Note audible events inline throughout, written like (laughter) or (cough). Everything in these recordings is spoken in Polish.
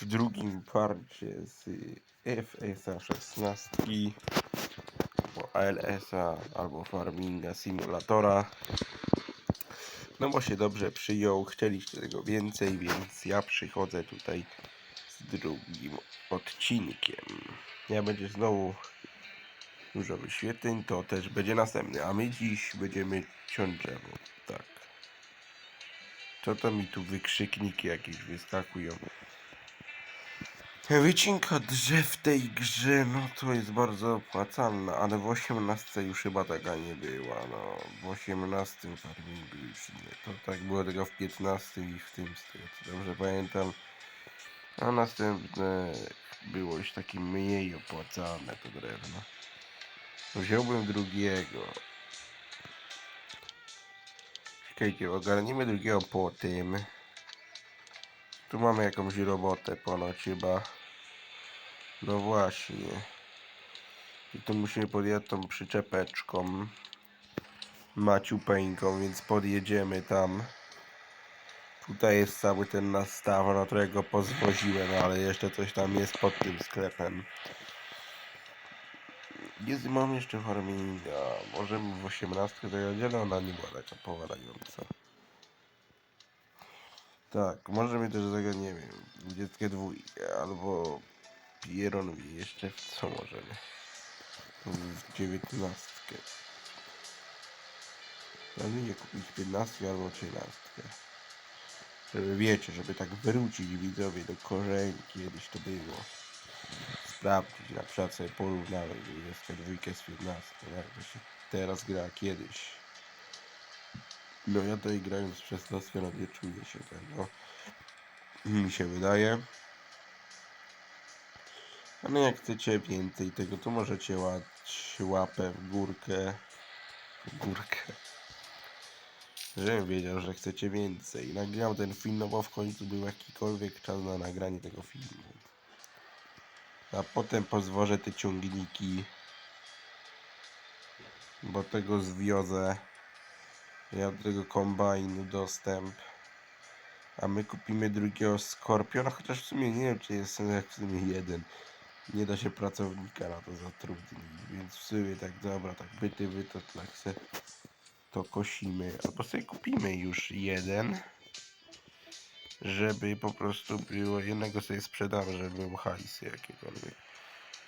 w drugim parcie z FSA 16 albo ALS-a albo Farminga Simulatora. No bo się dobrze przyjął, chcieliście tego więcej, więc ja przychodzę tutaj z drugim odcinkiem. Ja będzie znowu dużo wyświetleń, to też będzie następny, a my dziś będziemy ciąć drzewo, tak. Co to mi tu wykrzykniki jakieś wyskakują? Wycinka drzew w tej grze, no to jest bardzo opłacalna, ale w 18 już chyba taka nie była, no. W 18 farmingu już nie. To tak było tylko w 15 i w tym, co dobrze pamiętam. A następne było już takie mniej opłacalne to drewno. Wziąłbym drugiego. Czekajcie, ogarnijmy drugiego po tym. Tu mamy jakąś robotę ponoć chyba. No właśnie. I tu musimy podjechać tą przyczepeczką. Maciupeńką, więc podjedziemy tam. Tutaj jest cały ten nastaw, na którego pozwoziłem, ale jeszcze coś tam jest pod tym sklepem. Jest, mam jeszcze farminga. Możemy w 18 zajadzie, ale ona nie była taka powalająca. Tak, możemy też zagrać, nie wiem, 22 albo Pieronowi jeszcze w co możemy? W 19. Planuję kupić 15 albo 13. Żeby wiecie, żeby tak wrócić widzowie do korzeni, kiedyś to było. Sprawdzić, na przykład sobie porównałem 22 z 15, jak to się teraz gra kiedyś. No ja tutaj grając przez to no nie czuję się tego. Mi się wydaje. Ale jak chcecie więcej tego, to możecie łać łapę w górkę. W górkę. Żebym wiedział, że chcecie więcej. Nagrałem ten film, no bo w końcu był jakikolwiek czas na nagranie tego filmu. A potem pozwożę te ciągniki. Bo tego zwiozę. Ja do tego kombajnu dostęp. A my kupimy drugiego Skorpiona, chociaż w sumie nie wiem, czy jest w sumie jeden. Nie da się pracownika na to zatrudnić, więc w sumie tak dobra, tak byty, byty, tak se to kosimy. Albo sobie kupimy już jeden, żeby po prostu było, jednego sobie sprzedamy, żeby był hajs jakiekolwiek.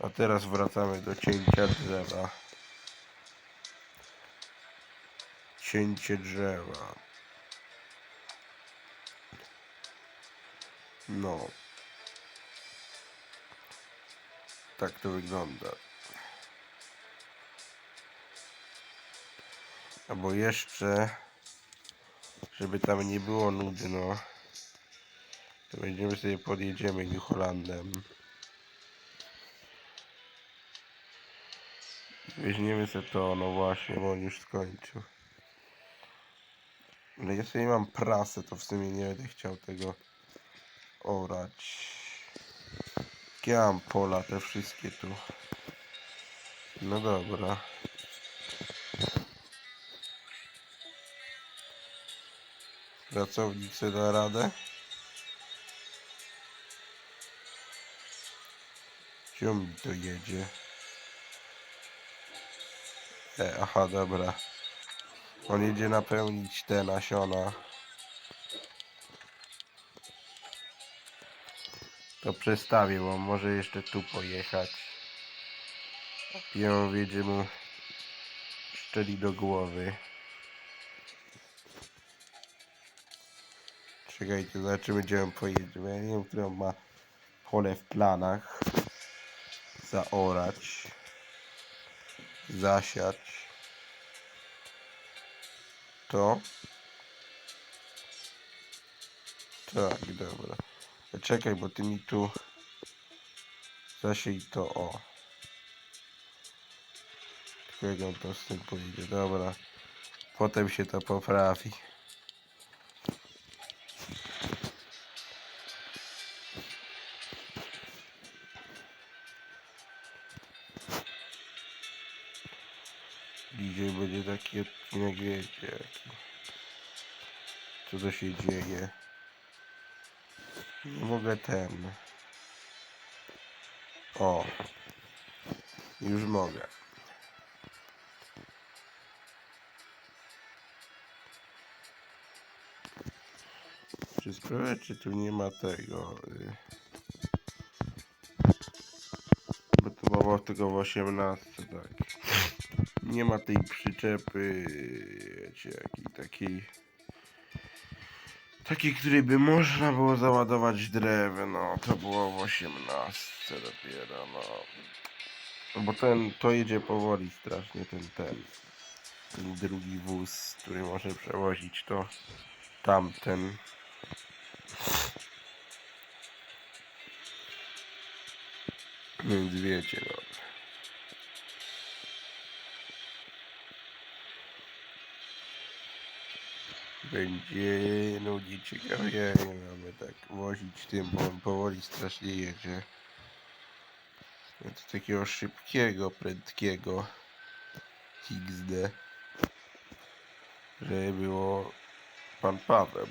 A teraz wracamy do cięcia drzewa. Cięcie drzewa. No. Tak to wygląda. Albo jeszcze, żeby tam nie było nudno, to będziemy sobie podjedziemy New Hollandem. Weźmiemy sobie to, no właśnie, bo on już skończył. Ale ja sobie mam prasę, to w sumie nie będę chciał tego orać. Jakie ja mam pola, te wszystkie tu. No dobra. Pracownik sobie da radę. Gdzie mi to jedzie? E, aha, dobra. On jedzie napełnić te nasiona. To przestawię, bo może jeszcze tu pojechać. I on wiedzie mu szczeli do głowy. Czekajcie, zobaczymy gdzie on pojedzie. Ja nie wiem, które on ma pole w planach. Zaorać. Zasiać. To. Tak, dobra. Czekaj, bo ty mi tu zasiej to o. Tylko jak on to z tym pojedzie, dobra. Potem się to poprawi. Dzisiaj będzie taki odcinek, wiecie, jaki. Co to się dzieje. Nie mogę ten. O. Już mogę. Czy sprawdzę, czy tu nie ma tego. y, Bo to było tylko w 18, tak. Nie ma tej przyczepy, wiecie, jakiej takiej. Takiej, której by można było załadować drewno. To było w 18 dopiero, no. No Bo ten, to jedzie powoli strasznie, ten, ten. Ten drugi wóz, który może przewozić to tamten. Więc wiecie, no. Będzie nudzi ciekawie, mamy tak wozić tym, bo on powoli strasznie jedzie. Więc takiego szybkiego, prędkiego XD, żeby było pan Paweł.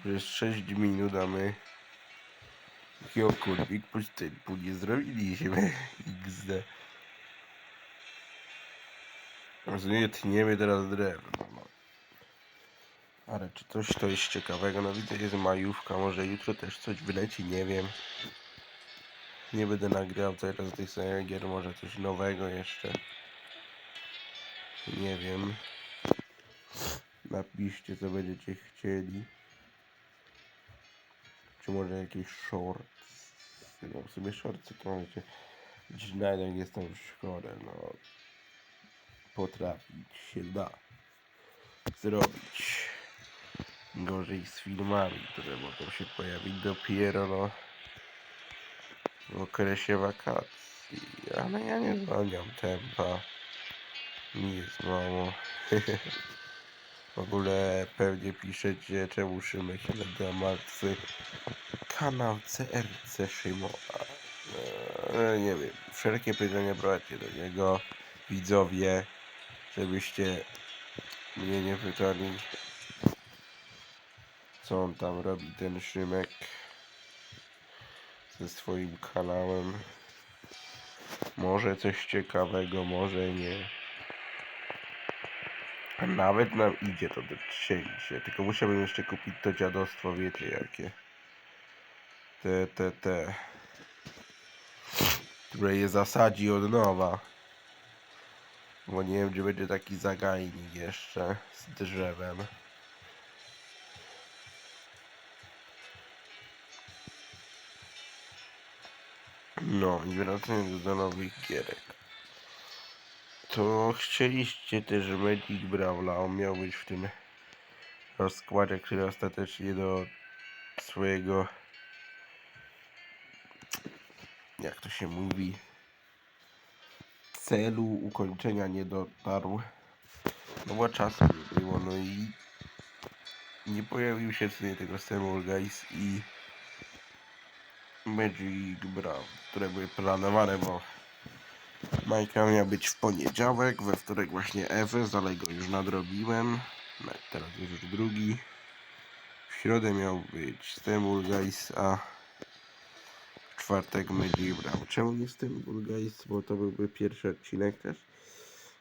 Przez 6 minut a my jakiegokolwiek postępu nie zrobiliśmy XD. Rozumiem, tniemy teraz drewno. No. Ale czy coś to jest ciekawego? No widzę, jest majówka, może jutro też coś wyleci, nie wiem. Nie będę nagrywał czas tych samych gier, może coś nowego jeszcze. Nie wiem. Napiszcie co będziecie chcieli. Czy może jakieś shorts? No w sumie to możecie znać jak jestem w szkole, no. Potrafić się da zrobić. Gorzej z filmami, które mogą się pojawić dopiero no, w okresie wakacji. Ale ja nie zwalniam tempa. Mi jest mało. (laughs) w ogóle pewnie piszecie, czemu Szymek się nazywa martwy. Kanał CRC Szymona. Eee, nie wiem, wszelkie pytania brocie do niego, widzowie, żebyście mnie nie pytali, co on tam robi, ten Szymek, ze swoim kanałem. Może coś ciekawego, może nie. A nawet nam idzie to do cięcia, tylko musiałbym jeszcze kupić to dziadostwo, wiecie jakie. Te, te, te. Które je zasadzi od nowa. Bo nie wiem, gdzie będzie taki zagajnik jeszcze z drzewem. No i wracając do nowych gierek. To chcieliście też Magic Brawla, on miał być w tym rozkładzie, który ostatecznie do swojego jak to się mówi celu ukończenia nie dotarł. No bo czasu nie było, no i nie pojawił się w sumie tego Samuel Guys i Magic Brawl, które były planowane, bo Majka miał być w poniedziałek, we wtorek właśnie Ewes, ale go już nadrobiłem. No, teraz jest już drugi. W środę miał być Stemul Guys, a czwartek Magic Brawl. Czemu nie Stemul Guys? Bo to byłby pierwszy odcinek też.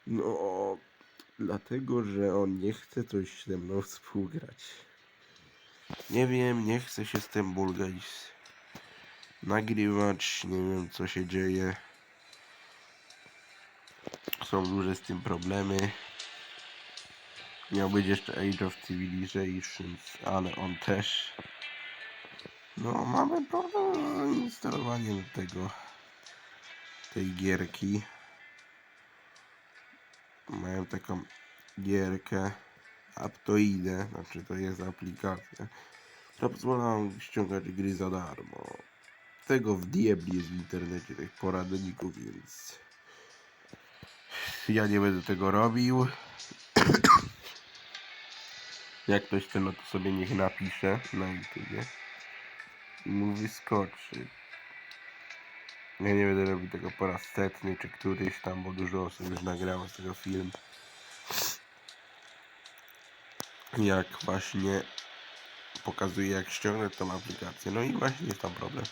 No, dlatego, że on nie chce coś ze mną współgrać. Nie wiem, nie chce się z tym Bulgais nagrywać, nie wiem co się dzieje. Są duże z tym problemy. Miał być jeszcze Age of Civilizations, ale on też. No, mamy problem z zainstalowaniem tego tej gierki. Mają taką gierkę Aptoide, znaczy to jest aplikacja, która pozwala ściągać gry za darmo. Tego w diabli jest w internecie tych poradników, więc ja nie będę tego robił. (coughs) Jak ktoś chce, no to sobie niech napisze na YouTubie i mu wyskoczy. Ja nie będę robił tego po raz setny czy któryś tam, bo dużo osób już nagrało z tego film. jak właśnie pokazuje jak ściągnąć tą aplikację. No i właśnie jest tam problem.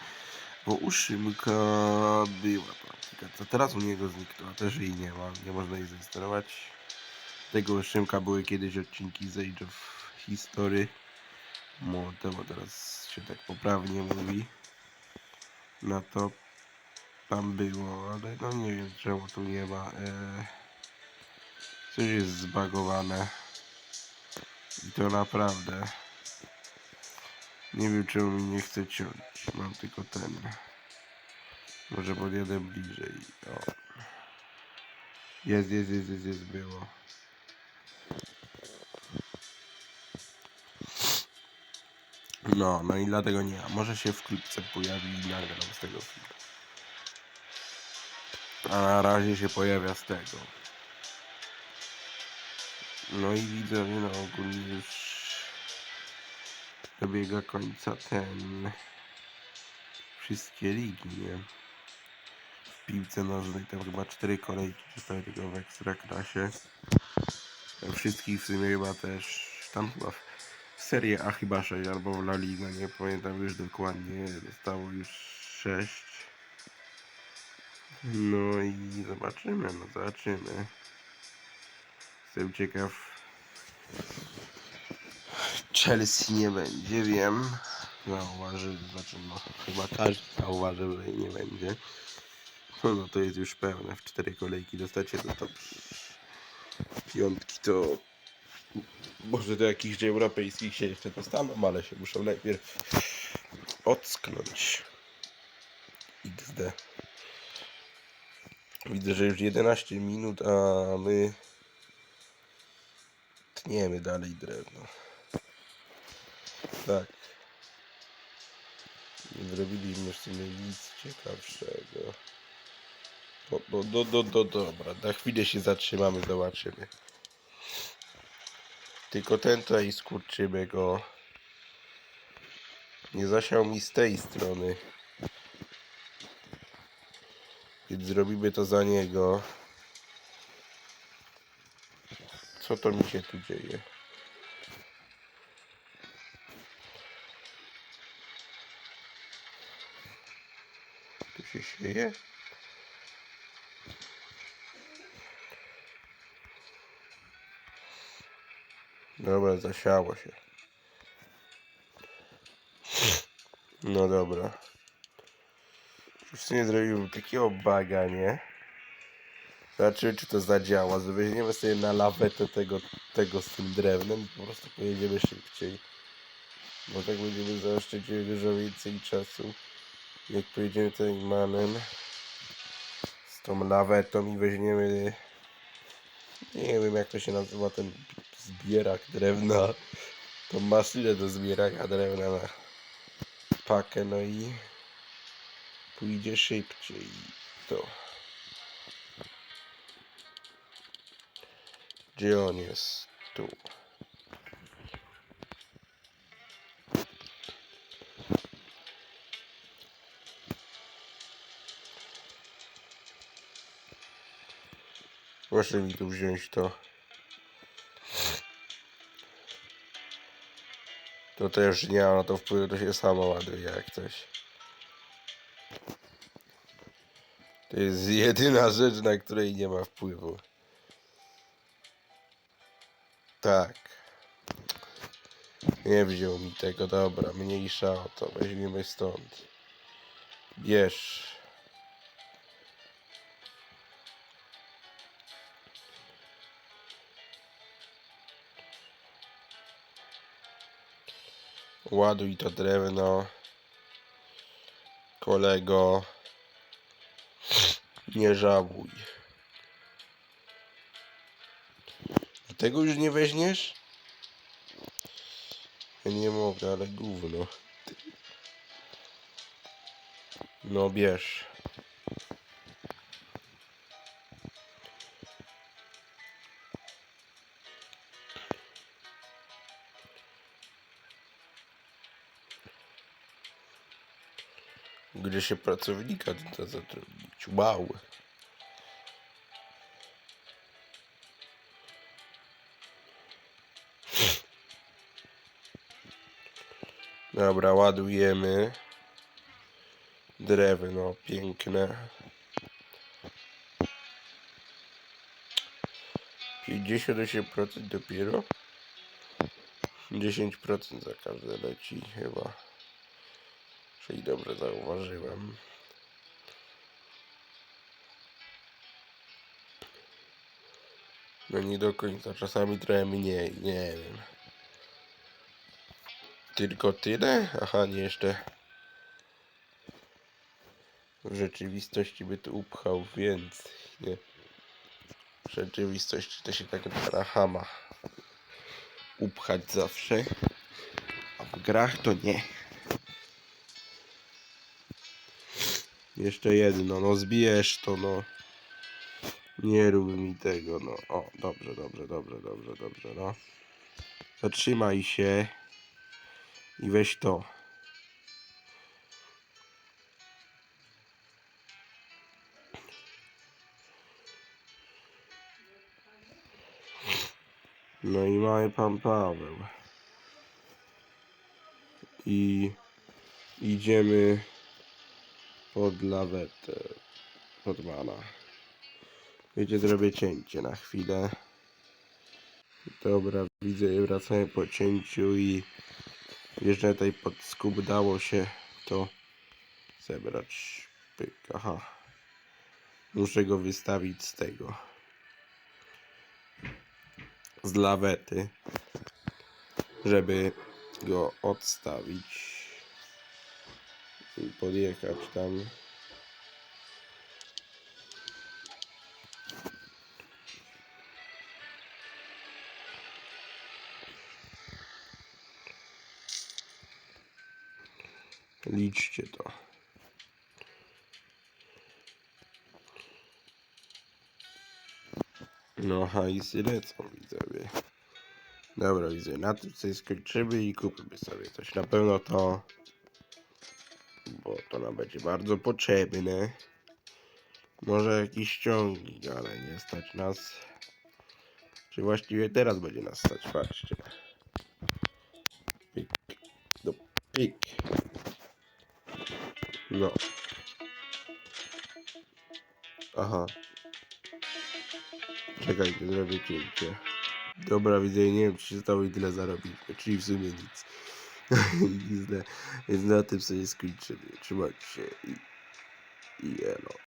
Bo u Szymka była ta aplikacja. Teraz u niego zniknęła. Też jej nie ma. Nie można jej zainstalować. Tego Szymka były kiedyś odcinki z Age of History. Młode, bo teraz się tak poprawnie mówi. Na to tam było, ale no nie wiem czemu tu nie ma. E, coś jest zbagowane. I to naprawdę. Nie wiem czemu mi nie chce ciąć. Mam tylko ten. Może podjadę bliżej. O. Jest, jest, jest, jest, jest, było. No, no i dlatego nie. A może się w klipce pojawi i nagram z tego filmu. A na razie się pojawia z tego. No i widzę, no ogólnie już dobiega końca ten wszystkie ligi, nie? W piłce nożnej tam chyba cztery kolejki zostały tylko w Ekstraklasie. Wszystkich w sumie chyba też tam chyba Serie A chyba 6 albo La Liga, nie pamiętam już dokładnie, zostało już 6. No i zobaczymy, no zobaczymy. Jestem ciekaw. Chelsea nie będzie, wiem. Zauważy, znaczy no, chyba każdy zauważył, że nie będzie. No, no to jest już pełne. W cztery kolejki dostacie do top piątki, to może do jakichś europejskich się jeszcze dostaną, ale się muszą najpierw ocknąć. XD. Widzę, że już 11 minut, a my tniemy dalej drewno. Tak. Nie zrobiliśmy w sumie nic ciekawszego. No, no, no, no, no dobra, na chwilę się zatrzymamy, zobaczymy. Tylko ten tutaj skurczymy go. Nie zasiał mi z tej strony. Więc zrobimy to za niego. Co to mi się tu dzieje? Tu się sieje? Dobra, zasiało się. No dobra. Już w sumie zrobiłem takiego baga, nie? Zobaczymy, czy to zadziała. Weźmiemy sobie na lawetę tego, tego z tym drewnem po prostu pojedziemy szybciej. Bo tak będziemy zaoszczędzili dużo więcej czasu. Jak pojedziemy tym manem z tą lawetą i weźmiemy nie wiem jak to się nazywa ten zbierak drewna. Tą maszynę do zbierania drewna na pakę, no i pójdzie szybciej to. Gdzie on jest? Tu. Proszę mi tu wziąć to. To też nie ma na to wpływu, to się samo ładuje jak coś. To jest jedyna rzecz, na której nie ma wpływu. Tak. Nie wziął mi tego, dobra, mniejsza o to, weźmiemy stąd. Bierz. Ładuj to drewno. Kolego. Nie żałuj. Tego już nie weźmiesz? Nie mogę, ale gówno. No bierz. Gdzie się pracownika da zatrudnić? Wow. Dobra, ładujemy. Drewno piękne. 58% dopiero. 10% za każde leci chyba. Czyli dobrze zauważyłem. No nie do końca, czasami trochę mniej, nie wiem. Tylko tyle? Aha, nie jeszcze. W rzeczywistości by tu upchał więcej, nie? W rzeczywistości to się tak rahama upchać zawsze, a w grach to nie. Jeszcze jedno, no zbijesz to, no. Nie rób mi tego, no. O, dobrze, dobrze, dobrze, dobrze, dobrze, no. Zatrzymaj się i weź to. No i mamy pan Paweł. I idziemy pod lawetę, pod mana. Wiecie, zrobię cięcie na chwilę. Dobra, widzę, wracamy po cięciu i jeszcze tutaj pod skub dało się to zebrać. Pyk, aha. Muszę go wystawić z tego. Z lawety. Żeby go odstawić. Podjechać tam. Liczcie to. No hajsy lecą widzowie. Dobra widzę, na tym sobie skończymy i kupimy sobie coś. Na pewno to, to nam będzie bardzo potrzebne. Może jakiś ciągnik, ale nie stać nas. Czy właściwie teraz będzie nas stać, patrzcie. Pik, do pik. No. Aha. Czekajcie, zrobię cięcie. Dobra, widzę, nie wiem, czy się stało i tyle zarobiliśmy, czyli w sumie nic. (laughs) Więc na tym sobie skończymy. Trzymajcie się i, i elo.